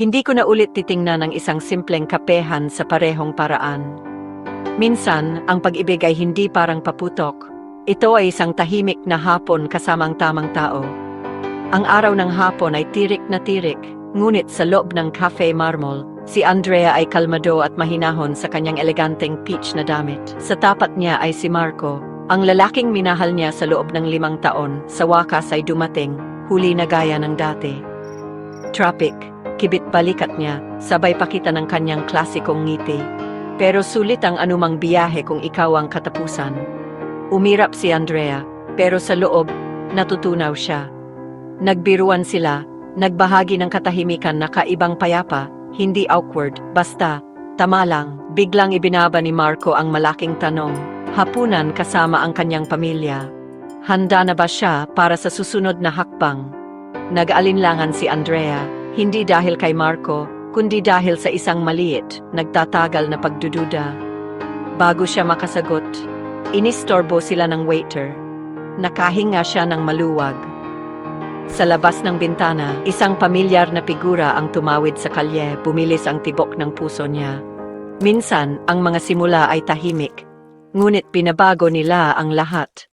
Hindi ko na ulit titingnan ang isang simpleng kapehan sa parehong paraan. Minsan, ang pag-ibig ay hindi parang paputok. Ito ay isang tahimik na hapon kasamang tamang tao. Ang araw ng hapon ay tirik na tirik, ngunit sa loob ng Cafe Marmol, si Andrea ay kalmado at mahinahon sa kanyang eleganteng peach na damit. Sa tapat niya ay si Marco, ang lalaking minahal niya sa loob ng limang taon, sa wakas ay dumating, huli na gaya ng dati. Traffic, kibit balikat niya, sabay pakita ng kanyang klasikong ngiti. Pero sulit ang anumang biyahe kung ikaw ang katapusan. Umirap si Andrea, pero sa loob, natutunaw siya. Nagbiruan sila, nagbahagi ng katahimikan na kaibang payapa, hindi awkward, basta, tama lang, biglang ibinaba ni Marco ang malaking tanong, hapunan kasama ang kanyang pamilya. Handa na ba siya para sa susunod na hakbang? Nag-alinlangan si Andrea, hindi dahil kay Marco, kundi dahil sa isang maliit, nagtatagal na pagdududa. Bago siya makasagot, inistorbo sila ng waiter. Nakahinga siya ng maluwag. Sa labas ng bintana, isang pamilyar na figura ang tumawid sa kalye, bumilis ang tibok ng puso niya. Minsan, ang mga simula ay tahimik, ngunit pinabago nila ang lahat.